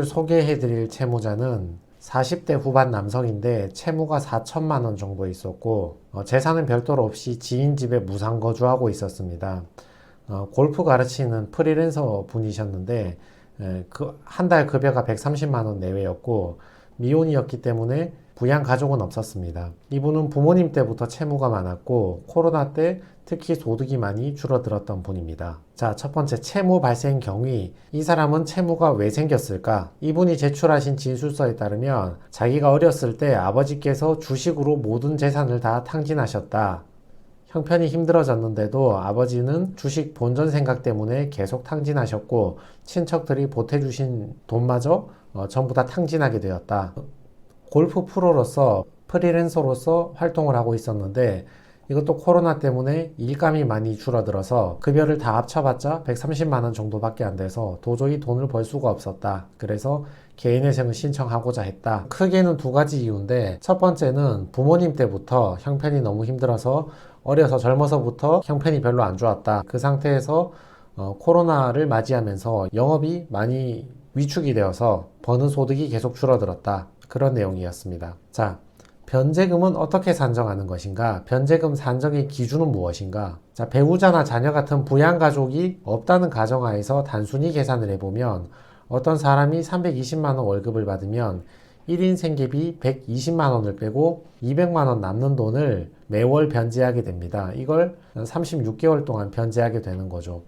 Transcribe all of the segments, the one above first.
오늘 소개해드릴 채무자는 40대 후반 남성인데 채무가 4천만 원 정도 있었고 어, 재산은 별도로 없이 지인 집에 무상 거주하고 있었습니다. 어, 골프 가르치는 프리랜서 분이셨는데 그 한 달 급여가 130만 원 내외였고 미혼이었기 때문에 부양 가족은 없었습니다. 이분은 부모님 때부터 채무가 많았고 코로나 때 특히 소득이 많이 줄어들었던 분입니다. 자, 첫 번째 채무 발생 경위. 이 사람은 채무가 왜 생겼을까? 이분이 제출하신 진술서에 따르면 자기가 어렸을 때 아버지께서 주식으로 모든 재산을 다 탕진하셨다. 형편이 힘들어졌는데도 아버지는 주식 본전 생각 때문에 계속 탕진하셨고 친척들이 보태주신 돈마저 어, 전부 다 탕진하게 되었다. 골프 프로로서 프리랜서로서 활동을 하고 있었는데 이것도 코로나 때문에 일감이 많이 줄어들어서 급여를 다 합쳐봤자 130만 원 정도밖에 안 돼서 도저히 돈을 벌 수가 없었다. 그래서 개인회생을 신청하고자 했다. 크게는 두 가지 이유인데 첫 번째는 부모님 때부터 형편이 너무 힘들어서 어려서 젊어서부터 형편이 별로 안 좋았다. 그 상태에서 어, 코로나를 맞이하면서 영업이 많이 위축이 되어서 버는 소득이 계속 줄어들었다. 그런 내용이었습니다. 자, 변제금은 어떻게 산정하는 것인가? 변제금 산정의 기준은 무엇인가? 자, 배우자나 자녀 같은 부양 가족이 없다는 가정하에서 단순히 계산을 해보면 어떤 사람이 320만 원 월급을 받으면 1인 생계비 120만 원을 빼고 200만 원 남는 돈을 매월 변제하게 됩니다. 이걸 36개월 동안 변제하게 되는 거죠.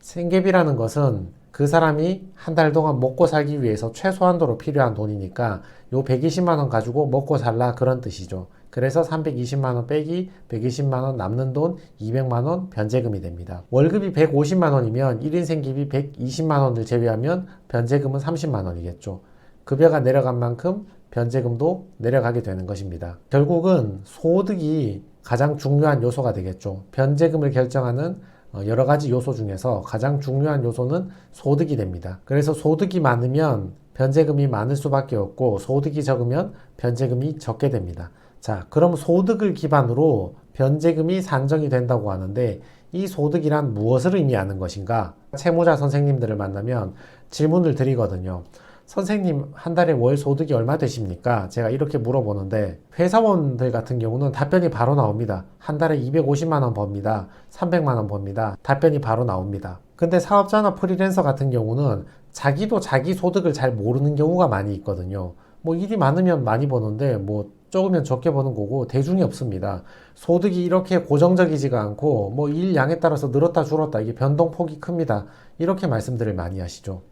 생계비라는 것은 그 사람이 한 달 동안 먹고 살기 위해서 최소한도로 필요한 돈이니까 요 120만 원 가지고 먹고 살라 그런 뜻이죠. 그래서 320만 원 빼기 120만 원 남는 돈 200만 원 변제금이 됩니다. 월급이 150만 원이면 1인 생기비 120만 원을 제외하면 변제금은 30만 원이겠죠. 급여가 내려간 만큼 변제금도 내려가게 되는 것입니다. 결국은 소득이 가장 중요한 요소가 되겠죠. 변제금을 결정하는 어, 여러 가지 요소 중에서 가장 중요한 요소는 소득이 됩니다. 그래서 소득이 많으면 변제금이 많을 수밖에 없고 소득이 적으면 변제금이 적게 됩니다. 자, 그럼 소득을 기반으로 변제금이 산정이 된다고 하는데 이 소득이란 무엇을 의미하는 것인가? 채무자 선생님들을 만나면 질문을 드리거든요. 선생님 한 달에 월 소득이 얼마 되십니까? 제가 이렇게 물어보는데 회사원들 같은 경우는 답변이 바로 나옵니다. 한 달에 250만 원 법니다. 300만 원 법니다. 답변이 바로 나옵니다. 근데 사업자나 프리랜서 같은 경우는 자기도 자기 소득을 잘 모르는 경우가 많이 있거든요. 뭐 일이 많으면 많이 버는데 뭐 적으면 적게 버는 거고 대중이 없습니다. 소득이 이렇게 고정적이지가 않고 뭐 일 양에 따라서 늘었다 줄었다 이게 변동폭이 큽니다. 이렇게 말씀들을 많이 하시죠.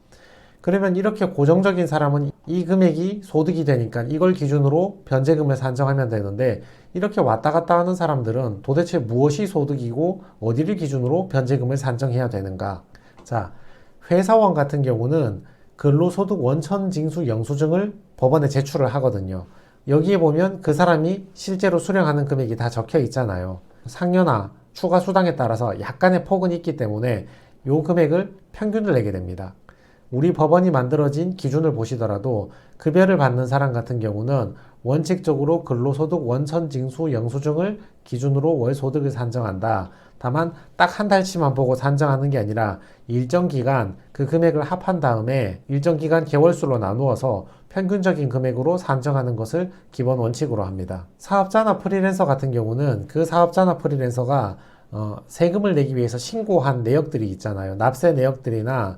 그러면 이렇게 고정적인 사람은 이 금액이 소득이 되니까 이걸 기준으로 변제금을 산정하면 되는데 이렇게 왔다 갔다 하는 사람들은 도대체 무엇이 소득이고 어디를 기준으로 변제금을 산정해야 되는가? 자, 회사원 같은 경우는 근로소득 원천징수 영수증을 법원에 제출을 하거든요. 여기에 보면 그 사람이 실제로 수령하는 금액이 다 적혀 있잖아요. 상여나 추가 수당에 따라서 약간의 폭은 있기 때문에 요 금액을 평균을 내게 됩니다. 우리 법원이 만들어진 기준을 보시더라도 급여를 받는 사람 같은 경우는 원칙적으로 근로소득 원천징수 영수증을 기준으로 월소득을 산정한다. 다만 딱 한 달치만 보고 산정하는 게 아니라 일정 기간 그 금액을 합한 다음에 일정 기간 개월수로 나누어서 평균적인 금액으로 산정하는 것을 기본 원칙으로 합니다. 사업자나 프리랜서 같은 경우는 그 사업자나 프리랜서가 어, 세금을 내기 위해서 신고한 내역들이 있잖아요. 납세 내역들이나 어,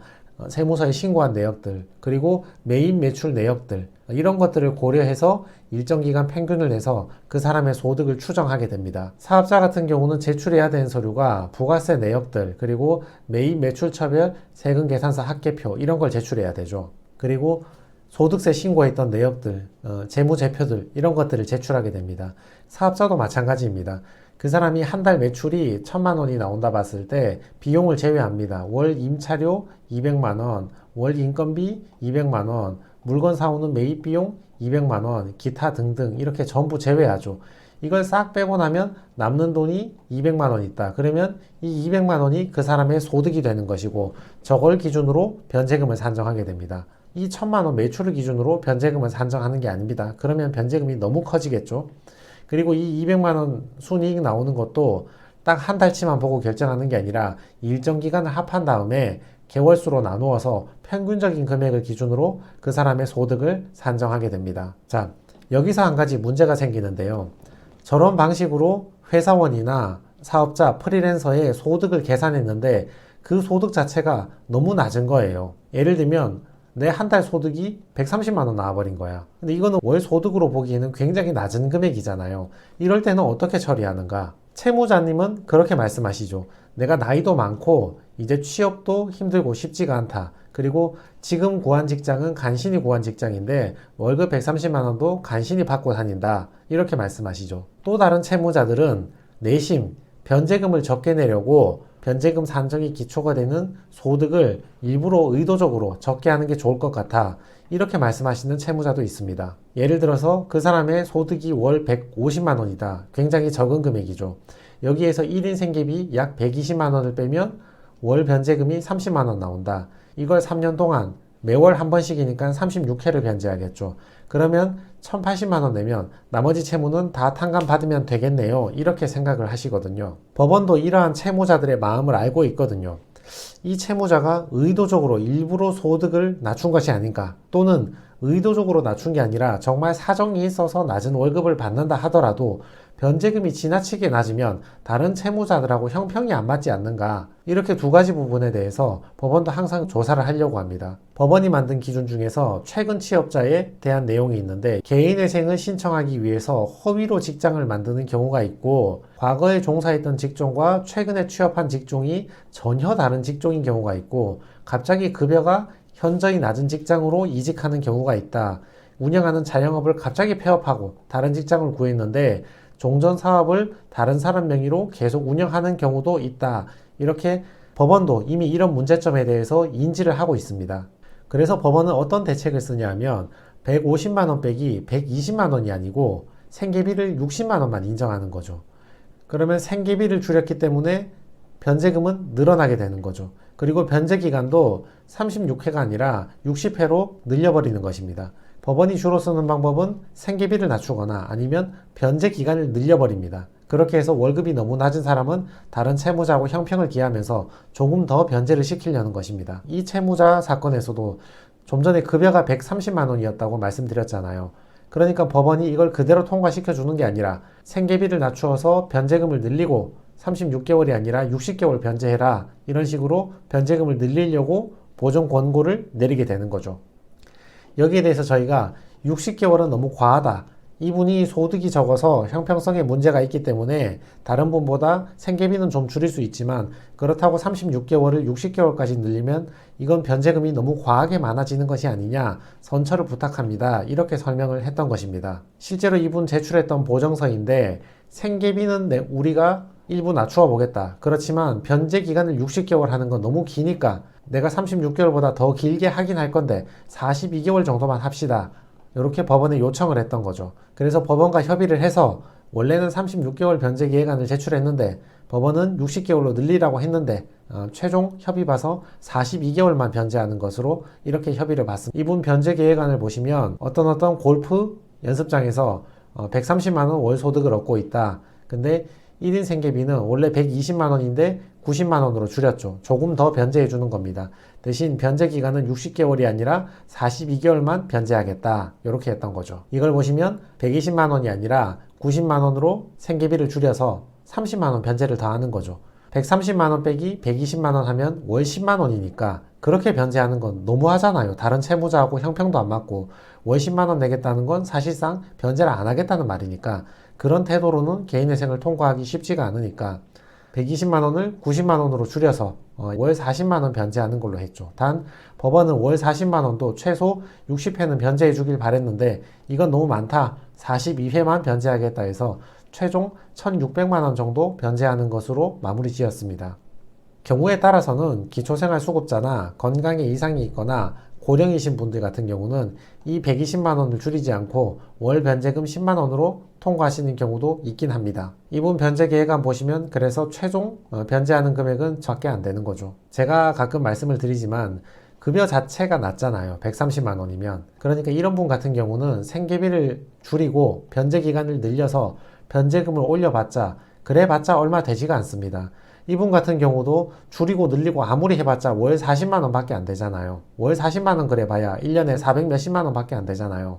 세무서에 신고한 내역들, 그리고 메인 매출 내역들, 이런 것들을 고려해서 일정 기간 평균을 내서 그 사람의 소득을 추정하게 됩니다. 사업자 같은 경우는 제출해야 되는 서류가 부가세 내역들, 그리고 메인 매출 처별 세금 계산서 합계표, 이런 걸 제출해야 되죠. 그리고 소득세 신고했던 내역들, 어, 재무제표들, 이런 것들을 제출하게 됩니다. 사업자도 마찬가지입니다. 그 사람이 한 달 매출이 천만 원이 나온다 봤을 때 비용을 제외합니다. 월 임차료 200만 원, 월 인건비 200만 원, 물건 사오는 매입 비용 200만 원, 기타 등등 이렇게 전부 제외하죠. 이걸 싹 빼고 나면 남는 돈이 200만 원 있다. 그러면 이 200만 원이 그 사람의 소득이 되는 것이고 저걸 기준으로 변제금을 산정하게 됩니다. 이 천만 원 매출을 기준으로 변제금을 산정하는 게 아닙니다. 그러면 변제금이 너무 커지겠죠. 그리고 이 200만 원 순이익 나오는 것도 딱 한 달치만 보고 결정하는 게 아니라 일정 기간을 합한 다음에 개월수로 나누어서 평균적인 금액을 기준으로 그 사람의 소득을 산정하게 됩니다. 자, 여기서 한 가지 문제가 생기는데요. 저런 방식으로 회사원이나 사업자, 프리랜서의 소득을 계산했는데 그 소득 자체가 너무 낮은 거예요. 예를 들면 내 한 달 소득이 130만 원 나와버린 거야. 근데 이거는 월 소득으로 보기에는 굉장히 낮은 금액이잖아요. 이럴 때는 어떻게 처리하는가? 채무자님은 그렇게 말씀하시죠. 내가 나이도 많고 이제 취업도 힘들고 쉽지가 않다. 그리고 지금 구한 직장은 간신히 구한 직장인데 월급 130만 원도 간신히 받고 다닌다. 이렇게 말씀하시죠. 또 다른 채무자들은 내심 변제금을 적게 내려고 변제금 산정이 기초가 되는 소득을 일부러 의도적으로 적게 하는 게 좋을 것 같아. 이렇게 말씀하시는 채무자도 있습니다. 예를 들어서 그 사람의 소득이 월 150만 원이다. 굉장히 적은 금액이죠. 여기에서 1인 생계비 약 120만 원을 빼면 월 변제금이 30만 원 나온다. 이걸 3년 동안 매월 한 번씩이니까 36회를 변제하겠죠. 그러면 1080만 원 내면 나머지 채무는 다 탕감 받으면 되겠네요. 이렇게 생각을 하시거든요. 법원도 이러한 채무자들의 마음을 알고 있거든요. 이 채무자가 의도적으로 일부러 소득을 낮춘 것이 아닌가 또는 의도적으로 낮춘 게 아니라 정말 사정이 있어서 낮은 월급을 받는다 하더라도 변제금이 지나치게 낮으면 다른 채무자들하고 형평이 안 맞지 않는가 이렇게 두 가지 부분에 대해서 법원도 항상 조사를 하려고 합니다. 법원이 만든 기준 중에서 최근 취업자에 대한 내용이 있는데 개인회생을 신청하기 위해서 허위로 직장을 만드는 경우가 있고 과거에 종사했던 직종과 최근에 취업한 직종이 전혀 다른 직종인 경우가 있고 갑자기 급여가 현저히 낮은 직장으로 이직하는 경우가 있다. 운영하는 자영업을 갑자기 폐업하고 다른 직장을 구했는데 종전 사업을 다른 사람 명의로 계속 운영하는 경우도 있다. 이렇게 법원도 이미 이런 문제점에 대해서 인지를 하고 있습니다. 그래서 법원은 어떤 대책을 쓰냐면 150만 원 빼기 120만 원이 아니고 생계비를 60만 원만 인정하는 거죠. 그러면 생계비를 줄였기 때문에 변제금은 늘어나게 되는 거죠. 그리고 변제 기간도 36회가 아니라 60회로 늘려버리는 것입니다. 법원이 주로 쓰는 방법은 생계비를 낮추거나 아니면 변제 기간을 늘려버립니다. 그렇게 해서 월급이 너무 낮은 사람은 다른 채무자하고 형평을 기하면서 조금 더 변제를 시키려는 것입니다. 이 채무자 사건에서도 좀 전에 급여가 130만 원이었다고 말씀드렸잖아요. 그러니까 법원이 이걸 그대로 통과시켜 주는 게 아니라 생계비를 낮추어서 변제금을 늘리고 36개월이 아니라 60개월 변제해라. 이런 식으로 변제금을 늘리려고 보정 권고를 내리게 되는 거죠. 여기에 대해서 저희가 60개월은 너무 과하다. 이분이 소득이 적어서 형평성에 문제가 있기 때문에 다른 분보다 생계비는 좀 줄일 수 있지만 그렇다고 36개월을 60개월까지 늘리면 이건 변제금이 너무 과하게 많아지는 것이 아니냐 선처를 부탁합니다. 이렇게 설명을 했던 것입니다. 실제로 이분 제출했던 보정서인데 생계비는 우리가 일부 낮추어 보겠다. 그렇지만 변제 기간을 60개월 하는 건 너무 기니까 내가 36개월보다 더 길게 하긴 할 건데 42개월 정도만 합시다. 이렇게 법원에 요청을 했던 거죠. 그래서 법원과 협의를 해서 원래는 36개월 변제 기획안을 제출했는데 법원은 60개월로 늘리라고 했는데 어, 최종 협의 봐서 42개월만 변제하는 것으로 이렇게 협의를 받습니다. 이분 변제 계획안을 보시면 어떤 어떤 골프 연습장에서 어, 130만 원 월 소득을 얻고 있다. 근데 1인 생계비는 원래 120만 원인데 90만 원으로 줄였죠. 조금 더 변제해 주는 겁니다. 대신 변제 기간은 60개월이 아니라 42개월만 변제하겠다. 이렇게 했던 거죠. 이걸 보시면 120만 원이 아니라 90만 원으로 생계비를 줄여서 30만 원 변제를 더 하는 거죠. 130만 원 빼기 120만 원 하면 월 10만 원이니까 그렇게 변제하는 건 너무하잖아요. 다른 채무자하고 형평도 안 맞고 월 10만 원 내겠다는 건 사실상 변제를 안 하겠다는 말이니까 그런 태도로는 개인회생을 통과하기 쉽지가 않으니까 120만 원을 90만 원으로 줄여서 어, 월 40만 원 변제하는 걸로 했죠. 단 법원은 월 40만 원도 최소 60회는 변제해 주길 바랬는데 이건 너무 많다. 42회만 변제하겠다 해서 최종 1,600만 원 정도 변제하는 것으로 마무리 지었습니다. 경우에 따라서는 기초생활수급자나 건강에 이상이 있거나 고령이신 분들 같은 경우는 이 120만 원을 줄이지 않고 월 변제금 10만 원으로 통과하시는 경우도 있긴 합니다. 이분 변제 계획안 보시면 그래서 최종 어, 변제하는 금액은 적게 안 되는 거죠. 제가 가끔 말씀을 드리지만 급여 자체가 낮잖아요. 130만 원이면. 그러니까 이런 분 같은 경우는 생계비를 줄이고 변제 기간을 늘려서 변제금을 올려봤자 그래봤자 얼마 되지가 않습니다. 이분 같은 경우도 줄이고 늘리고 아무리 해봤자 월 40만 원 밖에 안 되잖아요. 월 40만 원 그래봐야 1년에 400 몇십만 원 밖에 안 되잖아요.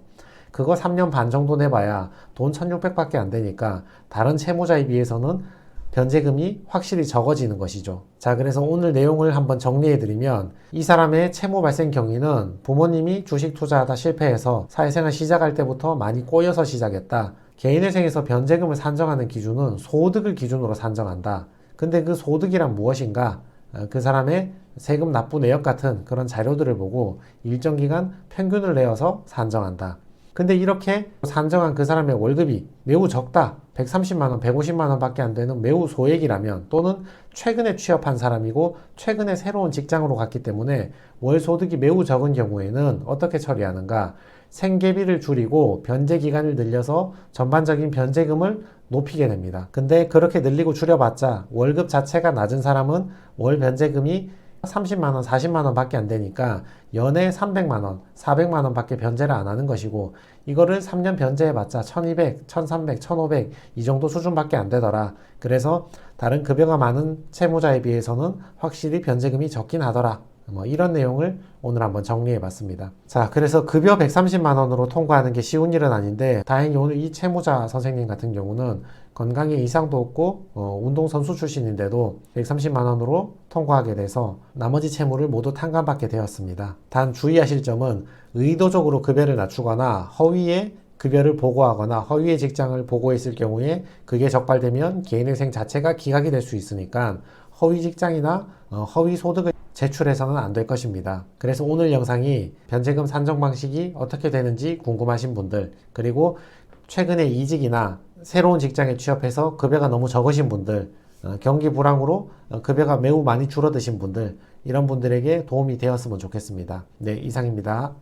그거 3년 반 정도 내봐야 돈 1600 밖에 안 되니까 다른 채무자에 비해서는 변제금이 확실히 적어지는 것이죠. 자, 그래서 오늘 내용을 한번 정리해드리면 이 사람의 채무 발생 경위는 부모님이 주식 투자하다 실패해서 사회생활 시작할 때부터 많이 꼬여서 시작했다. 개인회생에서 변제금을 산정하는 기준은 소득을 기준으로 산정한다. 근데 그 소득이란 무엇인가? 어, 그 사람의 세금 납부 내역 같은 그런 자료들을 보고 일정 기간 평균을 내어서 산정한다. 근데 이렇게 산정한 그 사람의 월급이 매우 적다. 130만원, 150만원 밖에 안 되는 매우 소액이라면 또는 최근에 취업한 사람이고 최근에 새로운 직장으로 갔기 때문에 월 소득이 매우 적은 경우에는 어떻게 처리하는가? 생계비를 줄이고 변제 기간을 늘려서 전반적인 변제금을 높이게 됩니다. 근데 그렇게 늘리고 줄여봤자 월급 자체가 낮은 사람은 월 변제금이 30만원, 40만원 밖에 안 되니까 연에 300만원, 400만원 밖에 변제를 안 하는 것이고 이거를 3년 변제해봤자 1200, 1300, 1500 이 정도 수준밖에 안 되더라. 그래서 다른 급여가 많은 채무자에 비해서는 확실히 변제금이 적긴 하더라. 뭐 이런 내용을 오늘 한번 정리해 봤습니다. 자, 그래서 급여 130만 원으로 통과하는 게 쉬운 일은 아닌데 다행히 오늘 이 채무자 선생님 같은 경우는 건강에 이상도 없고 어, 운동선수 출신인데도 130만 원으로 통과하게 돼서 나머지 채무를 모두 탕감받게 되었습니다. 단 주의하실 점은 의도적으로 급여를 낮추거나 허위의 급여를 보고하거나 허위의 직장을 보고했을 경우에 그게 적발되면 개인회생 자체가 기각이 될 수 있으니까 허위 직장이나 어, 허위 소득을 제출해서는 안 될 것입니다. 그래서 오늘 영상이 변제금 산정 방식이 어떻게 되는지 궁금하신 분들, 그리고 최근에 이직이나 새로운 직장에 취업해서 급여가 너무 적으신 분들, 어, 경기 불황으로 어, 급여가 매우 많이 줄어드신 분들, 이런 분들에게 도움이 되었으면 좋겠습니다. 네, 이상입니다.